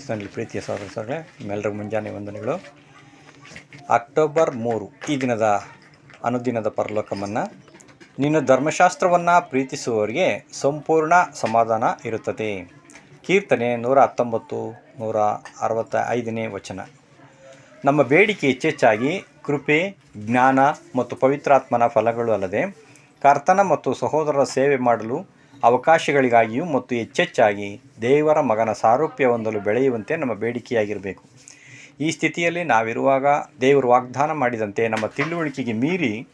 ಕ್ರಿಸ್ತನಲ್ಲಿ ಪ್ರೀತಿಯ ಸಹೋದರಗಳೇ ನಿಮ್ಮೆಲ್ಲರಿಗೂ ಮುಂಜಾನೆ ವಂದನೆಗಳು. ಅಕ್ಟೋಬರ್ ಮೂರು, ಈ ದಿನದ ಅನುದಿನದ ಪರಲೋಕಮನ್ನು ನಿನ್ನ ಧರ್ಮಶಾಸ್ತ್ರವನ್ನು ಪ್ರೀತಿಸುವವರಿಗೆ ಸಂಪೂರ್ಣ ಸಮಾಧಾನ ಇರುತ್ತದೆ. ಕೀರ್ತನೆ ನೂರ ಹತ್ತೊಂಬತ್ತು, ನೂರ ಅರವತ್ತ ಐದನೇ ವಚನ. ನಮ್ಮ ಬೇಡಿಕೆ ಹೆಚ್ಚೆಚ್ಚಾಗಿ ಕೃಪೆ, ಜ್ಞಾನ ಮತ್ತು ಪವಿತ್ರಾತ್ಮನ ಫಲಗಳು ಅಲ್ಲದೆ ಕರ್ತನ ಮತ್ತು ಸಹೋದರರ ಸೇವೆ ಮಾಡಲು ಅವಕಾಶಗಳಿಗಾಗಿಯೂ ಮತ್ತು ಹೆಚ್ಚೆಚ್ಚಾಗಿ ದೇವರ ಮಗನ ಸಾರೂಪ್ಯ ಹೊಂದಲು ಬೆಳೆಯುವಂತೆ ನಮ್ಮ ಬೇಡಿಕೆಯಾಗಿರಬೇಕು. ಈ ಸ್ಥಿತಿಯಲ್ಲಿ ನಾವಿರುವಾಗ ದೇವರು ವಾಗ್ದಾನ ಮಾಡಿದಂತೆ ನಮ್ಮ ತಿಳುವಳಿಕೆಗೆ ಮೀರಿ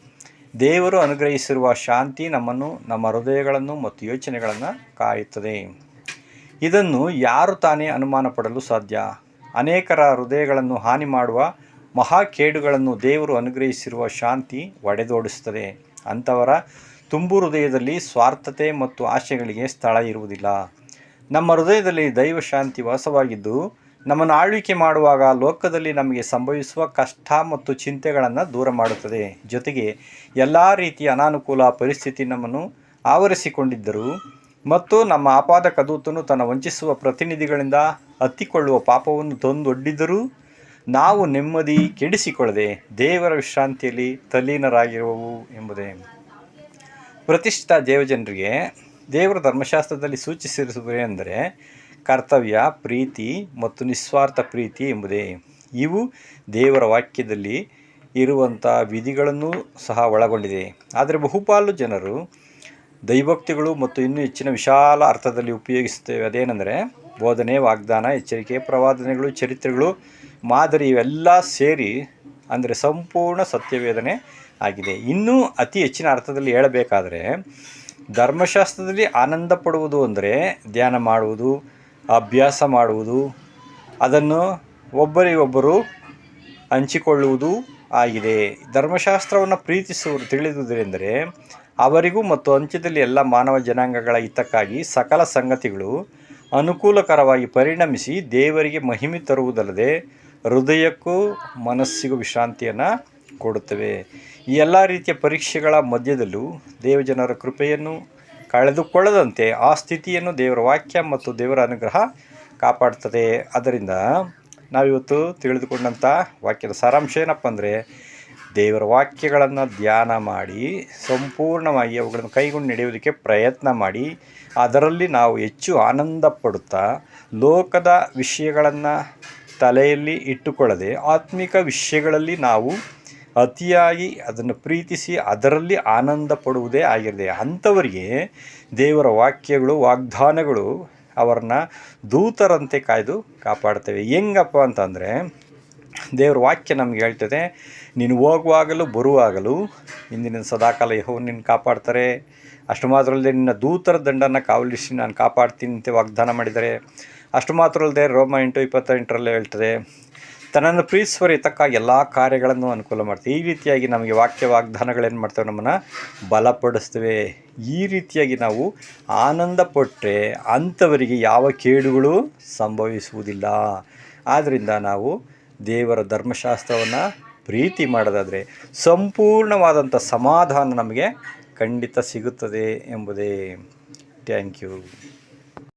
ದೇವರು ಅನುಗ್ರಹಿಸಿರುವ ಶಾಂತಿ ನಮ್ಮನ್ನು, ನಮ್ಮ ಹೃದಯಗಳನ್ನು ಮತ್ತು ಯೋಚನೆಗಳನ್ನು ಕಾಯುತ್ತದೆ. ಇದನ್ನು ಯಾರು ತಾನೇ ಅನುಮಾನ ಪಡಲು ಸಾಧ್ಯ? ಅನೇಕರ ಹೃದಯಗಳನ್ನು ಹಾನಿ ಮಾಡುವ ಮಹಾ ಕೇಡುಗಳನ್ನು ದೇವರು ಅನುಗ್ರಹಿಸಿರುವ ಶಾಂತಿ ಒಡೆದೋಡಿಸುತ್ತದೆ. ಅಂಥವರ ತುಂಬು ಹೃದಯದಲ್ಲಿ ಸ್ವಾರ್ಥತೆ ಮತ್ತು ಆಶೆಗಳಿಗೆ ಸ್ಥಳ ಇರುವುದಿಲ್ಲ. ನಮ್ಮ ಹೃದಯದಲ್ಲಿ ದೈವ ಶಾಂತಿ ವಾಸವಾಗಿದ್ದು, ನಮ್ಮನ್ನು ಆಳ್ವಿಕೆ ಮಾಡುವಾಗ ಲೋಕದಲ್ಲಿ ನಮಗೆ ಸಂಭವಿಸುವ ಕಷ್ಟ ಮತ್ತು ಚಿಂತೆಗಳನ್ನು ದೂರ ಮಾಡುತ್ತದೆ. ಜೊತೆಗೆ ಎಲ್ಲ ರೀತಿಯ ಅನಾನುಕೂಲ ಪರಿಸ್ಥಿತಿ ನಮ್ಮನ್ನು ಆವರಿಸಿಕೊಂಡಿದ್ದರೂ ಮತ್ತು ನಮ್ಮ ಆಪಾದ ಕದೂತನ್ನು ತನ್ನ ವಂಚಿಸುವ ಪ್ರತಿನಿಧಿಗಳಿಂದ ಹತ್ತಿಕೊಳ್ಳುವ ಪಾಪವನ್ನು ತಂದೊಡ್ಡಿದ್ದರೂ ನಾವು ನೆಮ್ಮದಿ ಕೆಡಿಸಿಕೊಳ್ಳದೆ ದೇವರ ವಿಶ್ರಾಂತಿಯಲ್ಲಿ ತಲ್ಲೀನರಾಗಿರುವವು ಎಂಬುದೇ. ಪ್ರತಿಷ್ಠಿತ ದೇವಜನರಿಗೆ ದೇವರ ಧರ್ಮಶಾಸ್ತ್ರದಲ್ಲಿ ಸೂಚಿಸಿರುವುದೇನೆಂದರೆ ಕರ್ತವ್ಯ, ಪ್ರೀತಿ ಮತ್ತು ನಿಸ್ವಾರ್ಥ ಪ್ರೀತಿ ಎಂಬುದೇ. ಇವು ದೇವರ ವಾಕ್ಯದಲ್ಲಿ ಇರುವಂಥ ವಿಧಿಗಳನ್ನು ಸಹ ಒಳಗೊಂಡಿದೆ. ಆದರೆ ಬಹುಪಾಲು ಜನರು ದೈವೋಕ್ತಿಗಳು ಮತ್ತು ಇನ್ನೂ ಹೆಚ್ಚಿನ ವಿಶಾಲ ಅರ್ಥದಲ್ಲಿ ಉಪಯೋಗಿಸುತ್ತೇವೆ. ಅದೇನೆಂದರೆ ಬೋಧನೆ, ವಾಗ್ದಾನ, ಎಚ್ಚರಿಕೆ, ಪ್ರವಾದನೆಗಳು, ಚರಿತ್ರೆಗಳು, ಮಾದರಿ ಇವೆಲ್ಲ ಸೇರಿ ಅಂದರೆ ಸಂಪೂರ್ಣ ಸತ್ಯವೇದನೆ ಆಗಿದೆ. ಇನ್ನೂ ಅತಿ ಹೆಚ್ಚಿನ ಅರ್ಥದಲ್ಲಿ ಹೇಳಬೇಕಾದರೆ, ಧರ್ಮಶಾಸ್ತ್ರದಲ್ಲಿ ಆನಂದ ಪಡುವುದು ಅಂದರೆ ಧ್ಯಾನ ಮಾಡುವುದು, ಅಭ್ಯಾಸ ಮಾಡುವುದು, ಅದನ್ನು ಒಬ್ಬರಿಗೊಬ್ಬರು ಹಂಚಿಕೊಳ್ಳುವುದು ಆಗಿದೆ. ಧರ್ಮಶಾಸ್ತ್ರವನ್ನು ಪ್ರೀತಿಸುವರು ತಿಳಿದುದರೆಂದರೆ ಅವರಿಗೂ ಮತ್ತು ಅಂತ್ಯದಲ್ಲಿ ಎಲ್ಲ ಮಾನವ ಜನಾಂಗಗಳ ಹಿತಕ್ಕಾಗಿ ಸಕಲ ಸಂಗತಿಗಳು ಅನುಕೂಲಕರವಾಗಿ ಪರಿಣಮಿಸಿ ದೇವರಿಗೆ ಮಹಿಮೆ ತರುವುದಲ್ಲದೆ ಹೃದಯಕ್ಕೂ ಮನಸ್ಸಿಗೂ ವಿಶ್ರಾಂತಿಯನ್ನು ಕೊಡುತ್ತವೆ. ಈ ಎಲ್ಲ ರೀತಿಯ ಪರೀಕ್ಷೆಗಳ ಮಧ್ಯದಲ್ಲೂ ದೇವಜನರ ಕೃಪೆಯನ್ನು ಕಳೆದುಕೊಳ್ಳದಂತೆ ಆ ಸ್ಥಿತಿಯನ್ನು ದೇವರ ವಾಕ್ಯ ಮತ್ತು ದೇವರ ಅನುಗ್ರಹ ಕಾಪಾಡ್ತದೆ ಅದರಿಂದ ನಾವಿವತ್ತು ತಿಳಿದುಕೊಂಡಂಥ ವಾಕ್ಯದ ಸಾರಾಂಶ ಏನಪ್ಪ ಅಂದರೆ, ದೇವರ ವಾಕ್ಯಗಳನ್ನು ಧ್ಯಾನ ಮಾಡಿ, ಸಂಪೂರ್ಣವಾಗಿ ಅವುಗಳನ್ನು ಕೈಗೊಂಡು ನಡೆಯುವುದಕ್ಕೆ ಪ್ರಯತ್ನ ಮಾಡಿ, ಅದರಲ್ಲಿ ನಾವು ಹೆಚ್ಚು ಆನಂದ ಪಡುತ್ತಾ ಲೋಕದ ವಿಷಯಗಳನ್ನು ತಲೆಯಲ್ಲಿ ಇಟ್ಟುಕೊಳ್ಳದೆ ಆತ್ಮಿಕ ವಿಷಯಗಳಲ್ಲಿ ನಾವು ಅತಿಯಾಗಿ ಅದನ್ನು ಪ್ರೀತಿಸಿ ಅದರಲ್ಲಿ ಆನಂದ ಪಡುವುದೇ ಆಗಿರದೆ ಅಂಥವರಿಗೆ ದೇವರ ವಾಕ್ಯಗಳು, ವಾಗ್ದಾನಗಳು ಅವರನ್ನ ದೂತರಂತೆ ಕಾಯ್ದು ಕಾಪಾಡ್ತವೆ ಹೆಂಗಪ್ಪ ಅಂತಂದರೆ ದೇವ್ರ ವಾಕ್ಯ ನಮ್ಗೆ ಹೇಳ್ತದೆ, ನೀನು ಹೋಗುವಾಗಲೂ ಬರುವಾಗಲೂ ಇಂದಿನ ಸದಾಕಾಲ ಯಹೋ ನಿನ್ನ ಕಾಪಾಡ್ತಾರೆ. ಅಷ್ಟು ನಿನ್ನ ದೂತರ ದಂಡನ್ನು ಕಾವಲಿಸಿ ನಾನು ಕಾಪಾಡ್ತೀನಿ ಅಂತ ವಾಗ್ದಾನ ಮಾಡಿದ್ದಾರೆ ಅಷ್ಟು ಮಾತ್ರ ಅಲ್ಲದೆ ರೋಮ ಎಂಟು ಇಪ್ಪತ್ತೆಂಟರಲ್ಲೇ ಹೇಳ್ತದೆ, ತನ್ನನ್ನು ಪ್ರೀತಿಸುವ ತಕ್ಕ ಎಲ್ಲ ಕಾರ್ಯಗಳನ್ನು ಅನುಕೂಲ ಮಾಡ್ತವೆ. ಈ ರೀತಿಯಾಗಿ ನಮಗೆ ವಾಕ್ಯ ವಾಗ್ದಾನಗಳೇನು ಮಾಡ್ತವೆ? ನಮ್ಮನ್ನು ಬಲಪಡಿಸ್ತೇವೆ. ಈ ರೀತಿಯಾಗಿ ನಾವು ಆನಂದ ಪಟ್ಟರೆ ಅಂಥವರಿಗೆ ಯಾವ ಕೇಡುಗಳು ಸಂಭವಿಸುವುದಿಲ್ಲ. ಆದ್ದರಿಂದ ನಾವು ದೇವರ ಧರ್ಮಶಾಸ್ತ್ರವನ್ನು ಪ್ರೀತಿ ಮಾಡೋದಾದರೆ ಸಂಪೂರ್ಣವಾದಂಥ ಸಮಾಧಾನ ನಮಗೆ ಖಂಡಿತ ಸಿಗುತ್ತದೆ ಎಂಬುದೇ. Thank you.